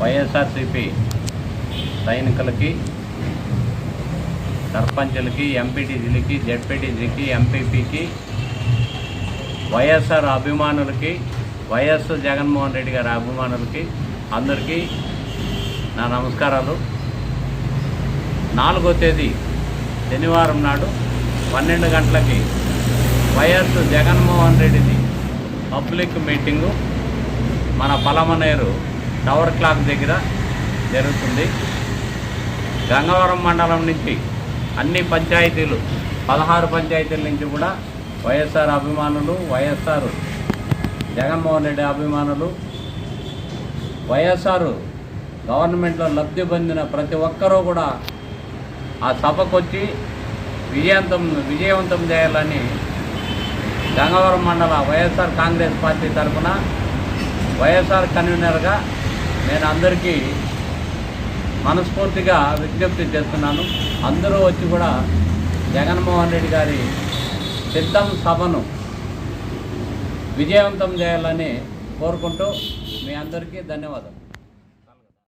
వైఎస్ఆర్సిపి సైనికులకి సర్పంచులకి ఎంపీటీసీలకి జెడ్పీటీసీకి ఎంపీపీకి వైఎస్ఆర్ అభిమానులకి వైఎస్ జగన్మోహన్ రెడ్డి గారి అభిమానులకి అందరికీ నా నమస్కారాలు. నాలుగో తేదీ శనివారం నాడు పన్నెండు గంటలకి వైఎస్ జగన్మోహన్ రెడ్డిది పబ్లిక్ మీటింగు మన పలమనేరు టవర్ క్లాక్ దగ్గర జరుగుతుంది. గంగవరం మండలం నుంచి అన్ని పంచాయతీలు పదహారు పంచాయతీల నుంచి కూడా వైఎస్ఆర్ అభిమానులు వైఎస్ఆర్ జగన్మోహన్ రెడ్డి అభిమానులు వైఎస్ఆర్ గవర్నమెంట్లో లబ్ధి పొందిన ప్రతి ఒక్కరూ కూడా ఆ సభకు వచ్చి విజయవంతం విజయవంతం చేయాలని గంగవరం మండల వైఎస్ఆర్ కాంగ్రెస్ పార్టీ తరఫున వైఎస్ఆర్ కన్వీనర్గా నేను అందరికీ మనస్ఫూర్తిగా విజ్ఞప్తి చేస్తున్నాను. అందరూ వచ్చి కూడా జగన్మోహన్ రెడ్డి గారి సిద్ధం సభను విజయవంతం చేయాలని కోరుకుంటూ మీ అందరికీ ధన్యవాదాలు.